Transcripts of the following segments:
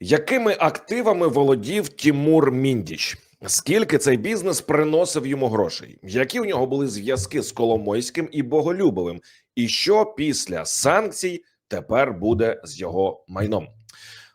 Якими активами володів Тімур Міндіч? Скільки цей бізнес приносив йому грошей? Які у нього були зв'язки з Коломойським і Боголюбовим? І що після санкцій тепер буде з його майном?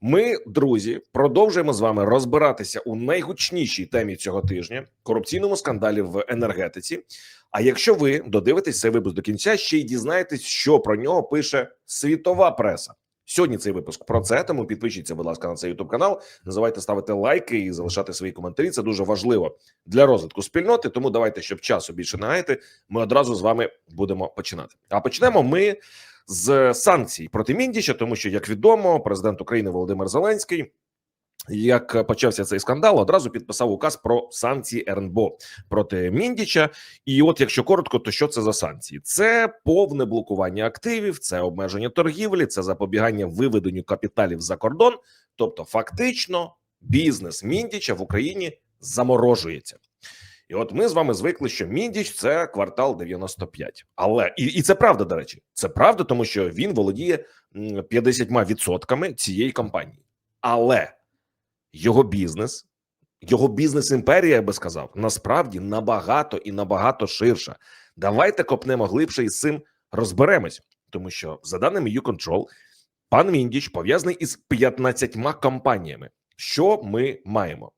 Ми, друзі, продовжуємо з вами розбиратися у найгучнішій темі цього тижня корупційному скандалі в енергетиці. А якщо ви додивитесь цей випуск до кінця, ще й дізнаєтесь, що про нього пише світова преса. Сьогодні цей випуск про це. Тому підпишіться, будь ласка, на цей youtube канал. Не забувайте ставити лайки і залишати свої коментарі. Це дуже важливо для розвитку спільноти. Тому давайте, щоб часу більше не гаяти, Ми одразу з вами будемо починати. А почнемо ми з санкцій проти Міндіча, тому що, як відомо, президент України Володимир Зеленський. Як почався цей скандал, одразу підписав указ про санкції РНБО проти Міндіча. І от, якщо коротко, то що це за санкції? Це повне блокування активів, це обмеження торгівлі, це запобігання виведенню капіталів за кордон. Тобто, фактично, бізнес Міндіча в Україні заморожується. І от ми з вами звикли, що Міндіч це квартал 95. Але і, і це правда, до речі, це правда, тому що він володіє 50% цієї компанії. Але його бізнес, його бізнес-імперія, я би сказав, насправді набагато і набагато ширша. Давайте копнемо глибше і з цим розберемось, тому що за даними YouControl, пан Міндіч пов'язаний із 15 компаніями. Що ми маємо?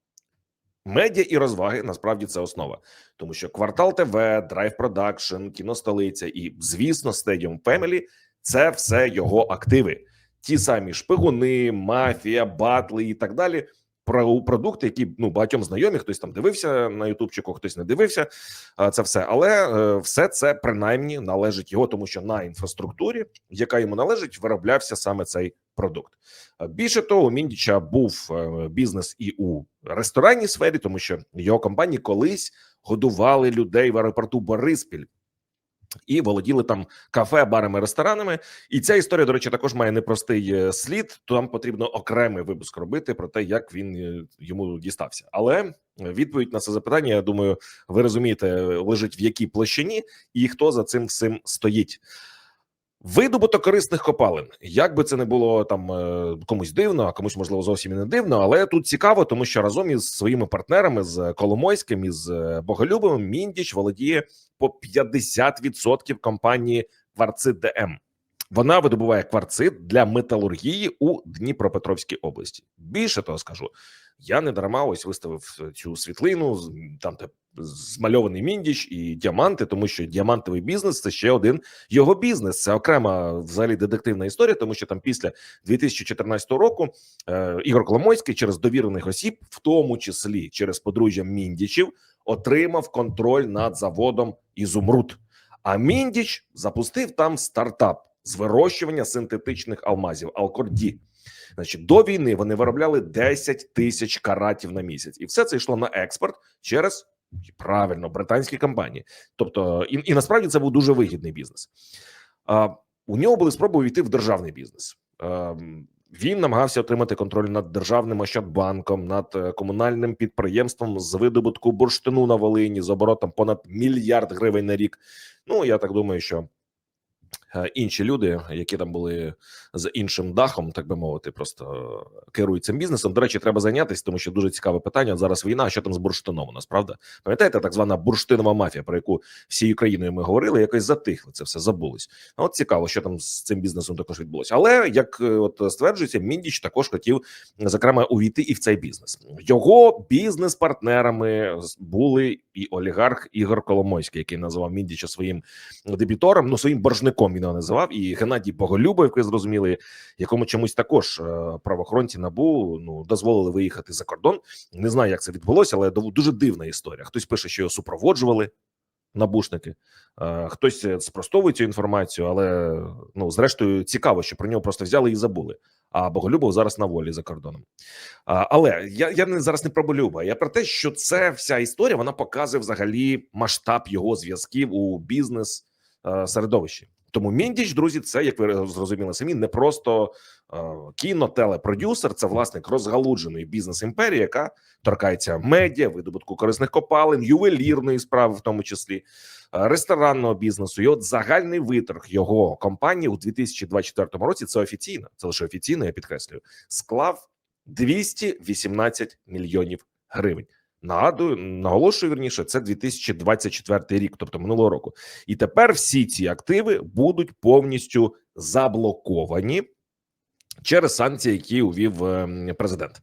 Медіа і розваги насправді це основа, тому що квартал ТВ, Драйв Продакшн, кіностолиця і, звісно, Stadium Family – це все його активи. Ті самі шпигуни, мафія, батли і так далі. Про продукти, які ну багатьом знайомі, хтось там дивився на Ютубчику, хтось не дивився. Це все, але е, все це принаймні належить його, тому що на інфраструктурі, яка йому належить, вироблявся саме цей продукт. Більше того, у Міндіча був е, бізнес і у ресторанній сфері, тому що його компанії колись годували людей в аеропорту Бориспіль. І володіли там кафе, барами, ресторанами. І ця історія, до речі, також має непростий е, слід. Там потрібно окремий випуск робити про те, як він е, йому дістався. Але відповідь на це запитання, я думаю, ви розумієте, лежить в якій площині і хто за цим всім стоїть. Видобуток корисних копалин, як би це не було там е, комусь дивно, а комусь можливо зовсім і не дивно, але тут цікаво, тому що разом із своїми партнерами з Коломойським із Боголюбовим Міндіч володіє по 50% компанії Кварцит ДМ. Вона видобуває кварцит для металургії у Дніпропетровській області. Більше того скажу, я не дарма ось виставив цю світлину, там де змальований міндіч і діаманти, тому що діамантовий бізнес це ще один його бізнес. Це окрема взагалі детективна історія, тому що там після 2014 року е, Ігор Коломойський через довірених осіб, в тому числі через подружжя міндічів, отримав контроль над заводом Ізумруд. А міндіч запустив там стартап з вирощування синтетичних алмазів Алкорді. Значить, до війни вони виробляли 10 тисяч каратів на місяць, і все це йшло на експорт через правильно британські компанії. Тобто, і, і насправді це був дуже вигідний бізнес. А, У нього були спроби увійти в державний бізнес. А, він намагався отримати контроль над державним ощадбанком, над е, комунальним підприємством з видобутку бурштину на Волині з оборотом понад мільярд гривень на рік. Ну я так думаю, що інші люди, які там були з іншим дахом, так би мовити, просто керують цим бізнесом. До речі, треба зайнятися, тому що дуже цікаве питання. Зараз війна, що там з бурштином у нас правда? Пам'ятаєте, так звана бурштинова мафія, про яку всією країною ми говорили, якось затихли це все забулось. А От цікаво, що там з цим бізнесом також відбулося. Але як е, от стверджується, міндіч також хотів зокрема увійти і в цей бізнес. Його бізнес-партнерами були і олігарх Ігор Коломойський, який називав міндіча своїм дебітором, ну своїм боржником він його називав, і Геннадій Боголюбов, як ви зрозуміли, якому чомусь також е, правоохоронці набу ну дозволили виїхати за кордон. Не знаю, як це відбулося, але дуже дивна історія. Хтось пише, що його супроводжували. Набушники е, хтось спростовує цю інформацію, але ну зрештою цікаво, що про нього просто взяли і забули. А Боголюбов зараз на волі за кордоном. Але я я не зараз не про Боголюба, Я про те, що це вся історія вона показує взагалі масштаб його зв'язків у бізнес е, середовищі. Тому міндіч, друзі, це як ви зрозуміли самі, не просто е, кіно, телепродюсер, це власник розгалудженої бізнес імперії, яка торкається медіа, видобутку корисних копалин, ювелірної справи, в тому числі е, ресторанного бізнесу. І от загальний виторг його компанії у 2024 році. Це офіційно, це лише офіційно. Я підкреслюю, склав 218 мільйонів гривень. Нагадую, наголошую вірніше, це 2024 рік, тобто минулого року. І тепер всі ці активи будуть повністю заблоковані через санкції, які увів е, президент.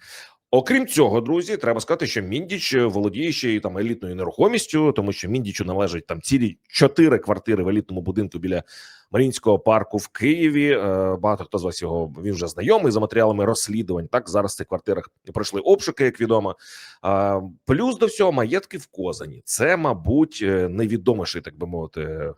Окрім цього, друзі, треба сказати, що Міндіч володіє ще й там елітною нерухомістю, тому що Міндічу належать там цілі чотири квартири в елітному будинку біля Марінського парку в Києві. Е, Багато хто з вас його він вже знайомий за матеріалами розслідувань. Так зараз в цих квартирах пройшли обшуки, як відомо. Плюс до всього маєтки в Козані. Це, мабуть, е, найвідоміший, так би мовити.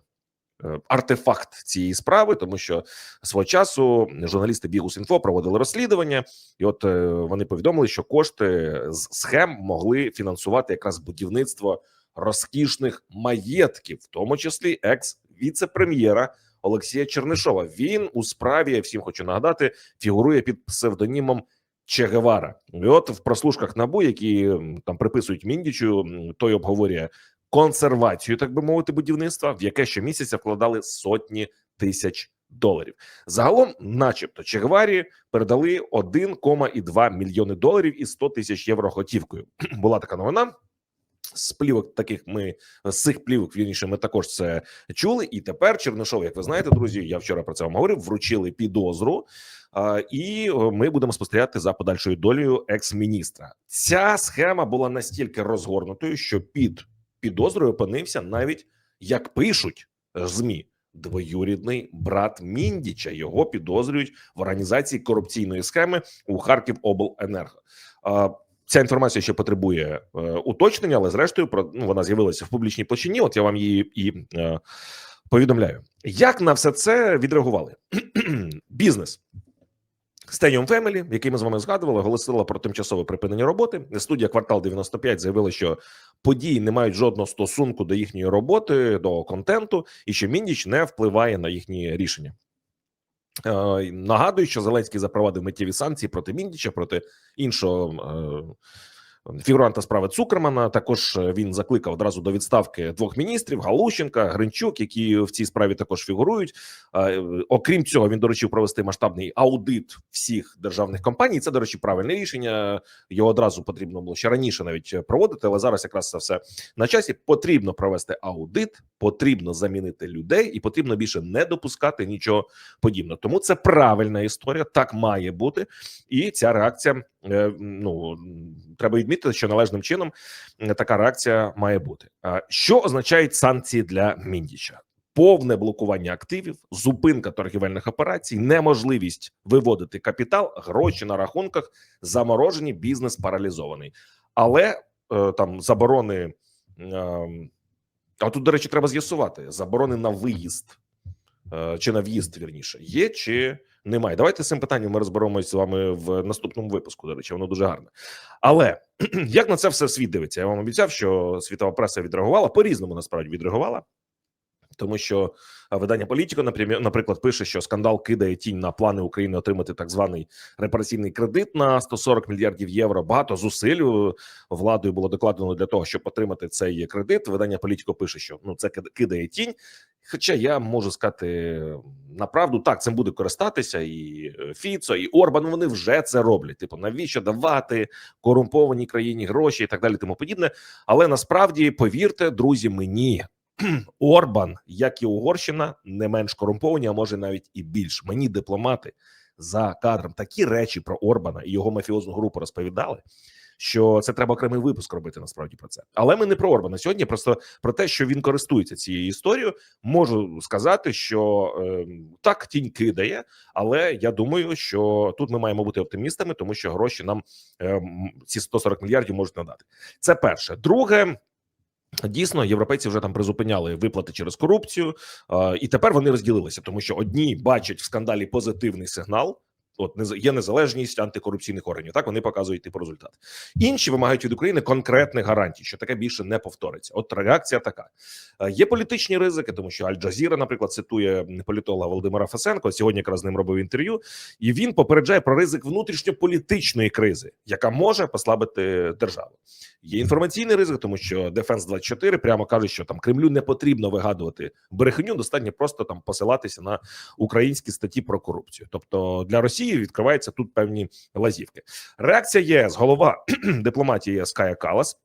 Е, Артефакт цієї справи, тому що свого часу журналісти Бігус.Інфо проводили розслідування, і от е, вони повідомили, що кошти з схем могли фінансувати якраз будівництво розкішних маєтків, в тому числі екс віце-прем'єра Олексія Чернишова. Він у справі я всім хочу нагадати, фігурує під псевдонімом Че Гевара. І от в прослушках набу, які там приписують Міндічу, той обговорює консервацію, так би мовити, будівництва, в яке щомісяця вкладали сотні тисяч доларів. Загалом, начебто, Че Геварі передали 1,2 мільйони доларів і 100 тисяч євро готівкою. Була така новина. З плівок таких ми з цих плівок вірніше, ми також це чули. І тепер Чернишов, як ви знаєте, друзі, я вчора про це вам говорив. Вручили підозру, і ми будемо спостерігати за подальшою долею екс-міністра. Ця схема була настільки розгорнутою, що під підозрою опинився навіть як пишуть е, змі. Двоюрідний брат Міндіча його підозрюють в організації корупційної схеми у Харківобленерго. А, Ця інформація ще потребує е, уточнення, але зрештою про ну вона з'явилася в публічній площині. От я вам її і е, повідомляю. Як на все це відреагували? Бізнес. Stadium Family, який ми з вами згадували, оголосила про тимчасове припинення роботи. Студія Квартал 95 заявила, що події не мають жодного стосунку до їхньої роботи, до контенту, і що Міндіч не впливає на їхні рішення. Е, Нагадую, що Зеленський запровадив миттєві санкції проти Міндіча, проти іншого е, фігуранта справи Цукермана. Також е, він закликав одразу до відставки двох міністрів: Галущенка, Гринчук, які в цій справі також фігурують. Е, Окрім цього, він доручив провести масштабний аудит всіх державних компаній. Це, до речі, правильне рішення. Його одразу потрібно було ще раніше навіть проводити, але зараз якраз це все на часі. Потрібно провести аудит, потрібно замінити людей, і потрібно більше не допускати нічого подібного. Тому це правильна історія, так має бути, і ця реакція. Е, Ну треба відмітити, що належним чином е, така реакція має бути. Що означають санкції для Міндіча? Повне блокування активів, зупинка торгівельних операцій, неможливість виводити капітал, гроші на рахунках, заморожені, бізнес паралізований. Але е, там заборони. Е, а тут, до речі, треба з'ясувати заборони на виїзд е, чи на в'їзд, вірніше, є чи немає. Давайте з цим питанням ми розберемось з вами в наступному випуску. До речі, воно дуже гарне. Але як на це все світ дивиться? Я вам обіцяв, що світова преса відреагувала по різному. Насправді відреагувала. Тому що видання Політіко, напрямі- наприклад, пише, що скандал кидає тінь на плани України отримати так званий репараційний кредит на 140 мільярдів євро. Багато зусиль е, владою було докладено для того, щоб отримати цей кредит. Видання Політіко пише, що ну це кидає тінь. Хоча я можу сказати направду, так цим буде користатися і е, Фіцо, і Орбан. Вони вже це роблять. Типу, навіщо давати корумпованій країні гроші і так далі, тому подібне. Але насправді повірте, друзі, мені Орбан, як і Угорщина, не менш корумповані, а може навіть і більш. Мені дипломати за кадром такі речі про Орбана і його мафіозну групу розповідали. Що це треба окремий випуск робити насправді про це, але ми не про Орбана сьогодні. Просто про те, що він користується цією історією, можу сказати, що е, так тінь кидає, але я думаю, що тут ми маємо бути оптимістами, тому що гроші нам е, ці 140 мільярдів можуть надати. Це перше. Друге, Дійсно, європейці вже там призупиняли виплати через корупцію, е, і тепер вони розділилися, тому що одні бачать в скандалі позитивний сигнал. От є незалежність антикорупційних органів. Так вони показують типу результат. Інші вимагають від України конкретних гарантій, що таке більше не повториться. От реакція така. Е, Є політичні ризики, тому що Аль-Джазіра, наприклад, цитує політолога Володимира Фесенко. Сьогодні якраз з ним робив інтерв'ю, і він попереджає про ризик внутрішньополітичної кризи, яка може послабити державу. Є інформаційний ризик, тому що Дефенс 24 прямо каже, що там Кремлю не потрібно вигадувати брехню, достатньо просто там посилатися на українські статті про корупцію. Тобто для Росії відкриваються тут певні лазівки. Реакція ЄС, голова дипломатії ЄС Кая Калас.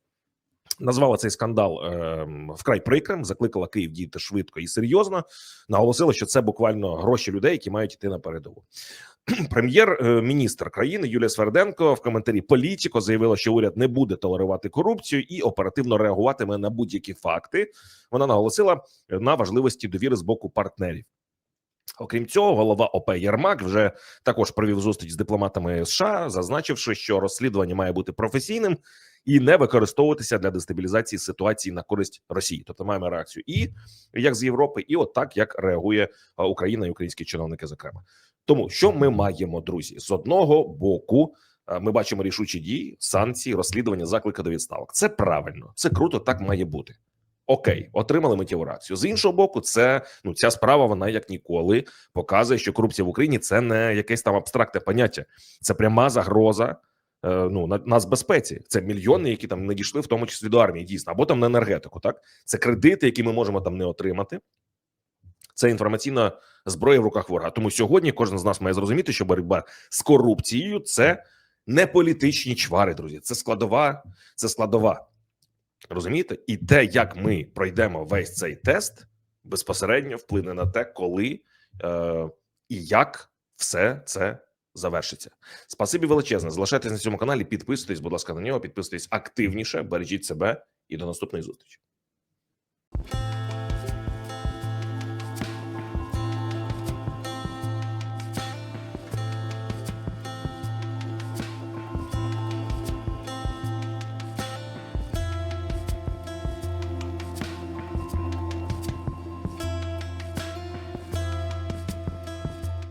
Назвала цей скандал е, вкрай прикрим, закликала Київ діяти швидко і серйозно. Наголосила, що це буквально гроші людей, які мають йти на передову. Прем'єр-міністр країни Юлія Сверденко в коментарі Політіко заявила, що уряд не буде толерувати корупцію і оперативно реагуватиме на будь-які факти. Вона наголосила на важливості довіри з боку партнерів. Окрім цього, голова ОП Єрмак вже також провів зустріч з дипломатами США, зазначивши, що розслідування має бути професійним і не використовуватися для дестабілізації ситуації на користь Росії. Тобто маємо реакцію і як з Європи, і от як реагує Україна і українські чиновники. Зокрема, тому що ми маємо друзі з одного боку. Ми бачимо рішучі дії, санкції, розслідування, заклики до відставок. Це правильно, це круто, так має бути. Окей, отримали миттєву реакцію. З іншого боку, це ну ця справа. Вона як ніколи показує, що корупція в Україні це не якесь там абстрактне поняття, це пряма загроза. е, Ну на нас безпеці це мільйони, які там не дійшли, в тому числі до армії, дійсно, або там на енергетику. Так це кредити, які ми можемо там не отримати. Це інформаційна зброя в руках ворога. Тому сьогодні кожен з нас має зрозуміти, що боротьба з корупцією це не політичні чвари, друзі. Це складова, це складова. Розумієте? І те, як ми пройдемо весь цей тест, безпосередньо вплине на те, коли е, і як все це завершиться. Спасибі величезне. Залишайтесь на цьому каналі, підписуйтесь, будь ласка, на нього, підписуйтесь активніше, бережіть себе і до наступної зустрічі.